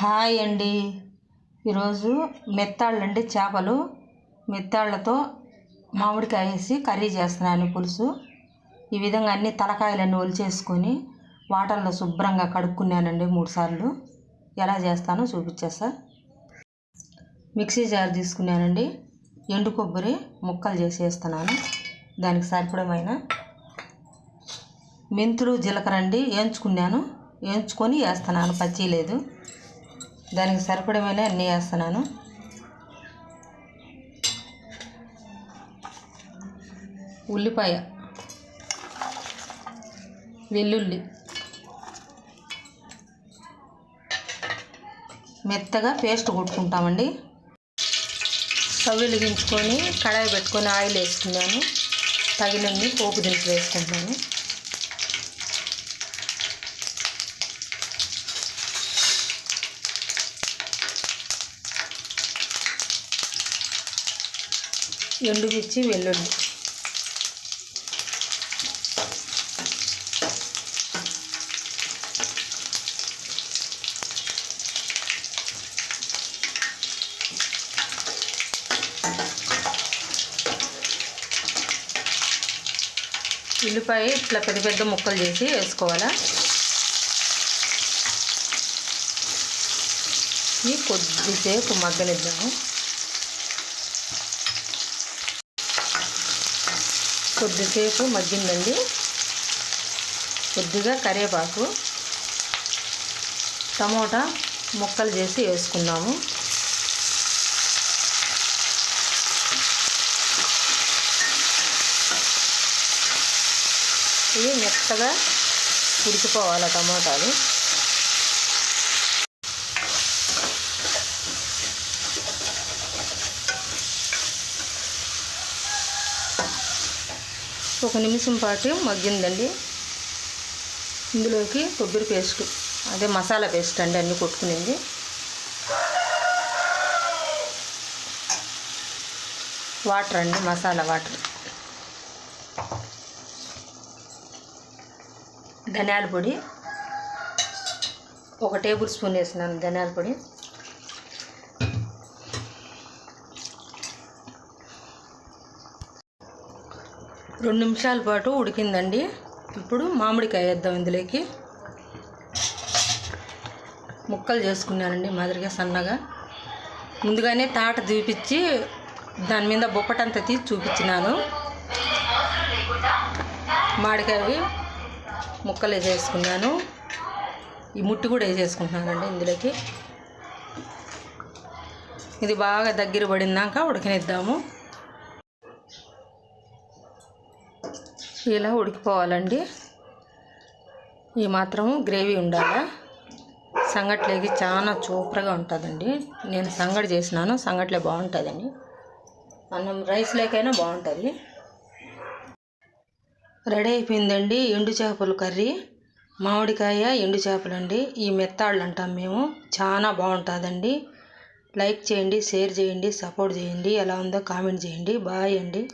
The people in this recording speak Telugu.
హాయ్ అండి. ఈరోజు మెత్తాళ్ళండి చేపలు. మెత్తాళ్ళతో మామిడికాయ వేసి కర్రీ చేస్తున్నాను పులుసు. ఈ విధంగా అన్ని తలకాయలన్నీ ఒలిచేసుకొని వాటర్లో శుభ్రంగా కడుక్కున్నానండి మూడు సార్లు. ఎలా చేస్తానో చూపించేస్తా. మిక్సీ జార్ తీసుకున్నానండి. ఎండు కొబ్బరి ముక్కలు చేసి వేస్తున్నాను దానికి సరిపడమైన మెంతులు జీలకర్ర అండి వేయించుకున్నాను. వేయించుకొని వేస్తున్నాను పచ్చి లేదు. దానికి సరిపడమైన అన్నీ వేస్తున్నాను. ఉల్లిపాయ వెల్లుల్లి మెత్తగా పేస్ట్ కొట్టుకుంటామండి. స్టవ్ వెలిగించుకొని కడాయి పెట్టుకొని ఆయిల్ వేసుకున్నాను తగినన్ని పోపు దినుసులు వేసుకుంటున్నాను. ఎండుమిర్చి వెల్లుల్లి. ఉల్లిపాయ ఇట్లా పెద్ద పెద్ద ముక్కలు చేసి వేసుకోవాలా? ఇవి కొద్దిసేపు మగ్గనిద్దాము. కొద్దిసేపు మగ్గిందండి. కొద్దిగా కరివేపాకు టమోటా ముక్కలు చేసి వేసుకున్నాము. ఇవి మెత్తగా ఉడికిపోవాలి టమోటాలు. ఒక నిమిషం పాటు మగ్గిందండి. ఇందులోకి కొబ్బరి పేస్ట్ అదే మసాలా పేస్ట్ అండి అన్నీ కొట్టుకునింది. వాటర్ అండి మసాలా వాటర్. ధనియాల పొడి ఒక టేబుల్ స్పూన్ వేసినాను ధనియాల పొడి. రెండు నిమిషాల పాటు ఉడికిందండి. ఇప్పుడు మామిడికాయ వేద్దాం ఇందులోకి. ముక్కలు చేసుకున్నానండి మాదిరిగా సన్నగా. ముందుగానే తాట చూపించి దాని మీద బొప్పటంతా తీసి చూపించినాను. మామిడికాయ ముక్కలు వేసేసుకున్నాను. ఈ ముట్టి కూడా వేసేసుకుంటున్నానండి ఇందులోకి. ఇది బాగా దగ్గర పడిందాక ఉడకనిద్దాము. ఇలా ఉడికిపోవాలండి. ఈ మాత్రం గ్రేవీ ఉండాలా. సంగట్లేకి చాలా సూపర్గా ఉంటుందండి. నేను సంగటి చేసినాను సంగట్లే బాగుంటుందండి అన్నం రైస్ లేకైనా బాగుంటుంది. రెడీ అయిపోయిందండి ఎండు చేపల కర్రీ. మామిడికాయ ఎండు చేపలండి. ఈ మెత్తాళ్ళు అంటాం మేము. చాలా బాగుంటుందండి. లైక్ చేయండి షేర్ చేయండి సపోర్ట్ చేయండి. ఎలా ఉందో కామెంట్ చేయండి. బాయ్ అండి.